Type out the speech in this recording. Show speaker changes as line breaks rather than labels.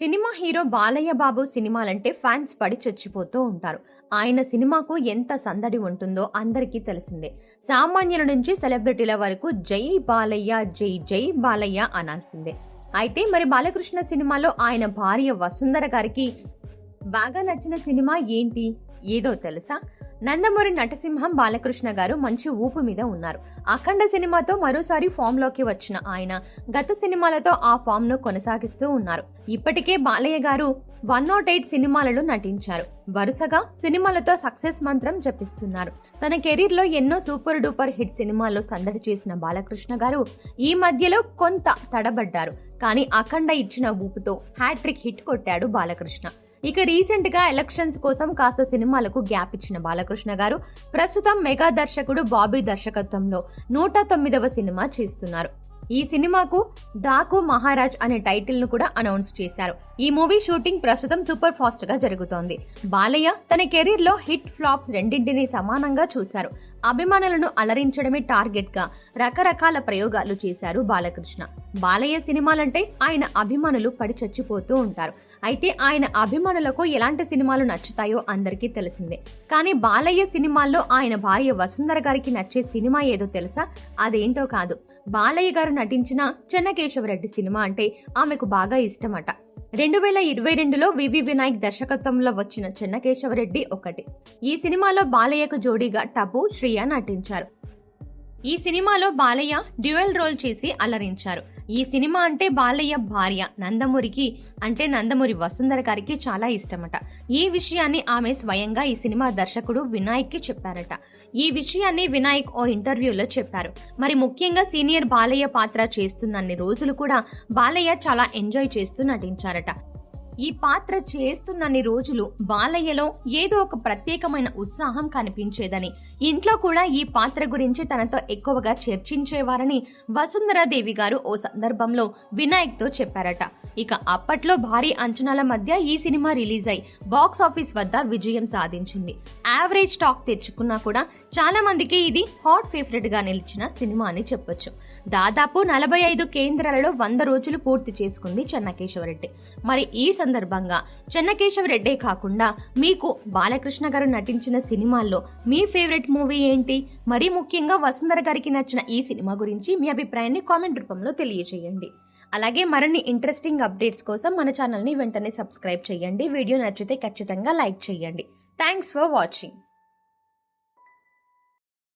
Cinema hero Balayya Babu సినిమాలంటే fans పడి చచ్చిపోతూ ఉంటారు. ఆయన సినిమాకు ఎంత సందడి ఉంటుందో అందరికీ తెలిసిందే. సామాన్యుల నుంచి సెలబ్రిటీల వరకు జై బాలయ్య జై జై బాలయ్య అనాల్సిందే. అయితే మరి బాలకృష్ణ సినిమాలో ఆయన భార్య వసుంధర గారికి బాగా నచ్చిన సినిమా ఏంటి? ఏదో తెలుసా? నందమూరి నటసింహం బాలకృష్ణ గారు మంచి ఊపు మీద ఉన్నారు. అఖండ సినిమాతో మరోసారి ఫామ్లోకి వచ్చిన ఆయన గత సినిమాలతో ఆ ఫామ్ను కొనసాగిస్తూ ఉన్నారు. ఇప్పటికే బాలయ్య గారు వన్ నాట్ ఎయిట్ సినిమాలలో నటించారు. వరుసగా సినిమాలతో సక్సెస్ మంత్రం జపిస్తున్నారు. తన కెరీర్లో ఎన్నో సూపర్ డూపర్ హిట్ సినిమాల్లో సందడి చేసిన బాలకృష్ణ గారు ఈ మధ్యలో కొంత తడబడ్డారు. కానీ అఖండ ఇచ్చిన ఊపుతో హ్యాట్రిక్ హిట్ కొట్టాడు బాలకృష్ణ. ఇక రీసెంట్గా ఎలక్షన్స్ కోసం కాస్త సినిమాలకు గ్యాప్ ఇచ్చిన బాలకృష్ణ గారు ప్రస్తుతం మెగా దర్శకుడు బాబీ దర్శకత్వంలో నూట తొమ్మిదవ సినిమా చేస్తున్నారు. ఈ సినిమాకు దాకు మహారాజ్ అనే టైటిల్ను కూడా అనౌన్స్ చేశారు. ఈ మూవీ షూటింగ్ ప్రస్తుతం సూపర్ ఫాస్ట్గా జరుగుతోంది. బాలయ్య తన కెరీర్లో హిట్ ఫ్లాప్స్ రెండింటినీ సమానంగా చూశారు. అభిమానులను అలరించడమే టార్గెట్గా రకరకాల ప్రయోగాలు చేశారు బాలకృష్ణ. బాలయ్య సినిమాలంటే ఆయన అభిమానులు పడి చచ్చిపోతూ ఉంటారు. అయితే ఆయన అభిమానులకు ఎలాంటి సినిమాలు నచ్చుతాయో అందరికీ తెలిసిందే. కానీ బాలయ్య సినిమాల్లో ఆయన భార్య వసుంధర గారికి నచ్చే సినిమా ఏదో తెలుసా? అదేంటో కాదు. బాలయ్య గారు నటించిన చెన్నకేశవరెడ్డి సినిమా అంటే ఆమెకు బాగా ఇష్టమట. రెండు వేల ఇరవై రెండులో వివి వినాయక్ దర్శకత్వంలో వచ్చిన చెన్నకేశవరెడ్డి ఒకటి. ఈ సినిమాలో బాలయ్యకు జోడీగా టబు శ్రియ నటించారు. ఈ సినిమాలో బాలయ్య డ్యూయల్ రోల్ చేసి అలరించారు. ఈ సినిమా అంటే బాలయ్య భార్య నందమూరికి అంటే నందమూరి వసుంధర గారికి చాలా ఇష్టమట. ఈ విషయాన్ని ఆమె స్వయంగా ఈ సినిమా దర్శకుడు వినాయక్కి చెప్పారట. ఈ విషయాన్ని వినాయక్ ఓ ఇంటర్వ్యూలో చెప్పారు. మరి ముఖ్యంగా సీనియర్ బాలయ్య పాత్ర చేస్తున్నన్ని రోజులు కూడా బాలయ్య చాలా ఎంజాయ్ చేస్తూ నటించారట. ఈ పాత్ర చేస్తున్నన్ని రోజులు బాలయ్యలో ఏదో ఒక ప్రత్యేకమైన ఉత్సాహం కనిపించేదని. ఇంట్లో కూడా ఈ పాత్ర గురించి తనతో ఎక్కువగా చర్చించేవారని వసుంధరాదేవి గారు ఓ సందర్భంలో వినాయక్తో చెప్పారట. ఇక అప్పట్లో భారీ అంచనాల మధ్య ఈ సినిమా రిలీజ్ అయి బాక్స్ ఆఫీస్ వద్ద విజయం సాధించింది. యావరేజ్ టాక్ తెచ్చుకున్నా కూడా చాలా మందికి ఇది హాట్ ఫేవరెట్గా నిలిచిన సినిమా అని చెప్పొచ్చు. దాదాపు నలభై ఐదు కేంద్రాలలో వంద రోజులు పూర్తి చేసుకుంది చెన్నకేశవరెడ్డి. మరి ఈ సందర్భంగా చెన్నకేశవరెడ్డే కాకుండా మీకు బాలకృష్ణ గారు నటించిన సినిమాల్లో మీ ఫేవరెట్ మూవీ ఏంటి? మరీ ముఖ్యంగా వసుంధర గారికి నచ్చిన ఈ సినిమా గురించి మీ అభిప్రాయాన్ని కామెంట్ రూపంలో తెలియజేయండి. అలాగే మరిన్ని ఇంట్రెస్టింగ్ అప్డేట్స్ కోసం మన ఛానల్ని వెంటనే సబ్స్క్రైబ్ చేయండి. వీడియో నచ్చితే ఖచ్చితంగా లైక్ చేయండి. Thanks for watching.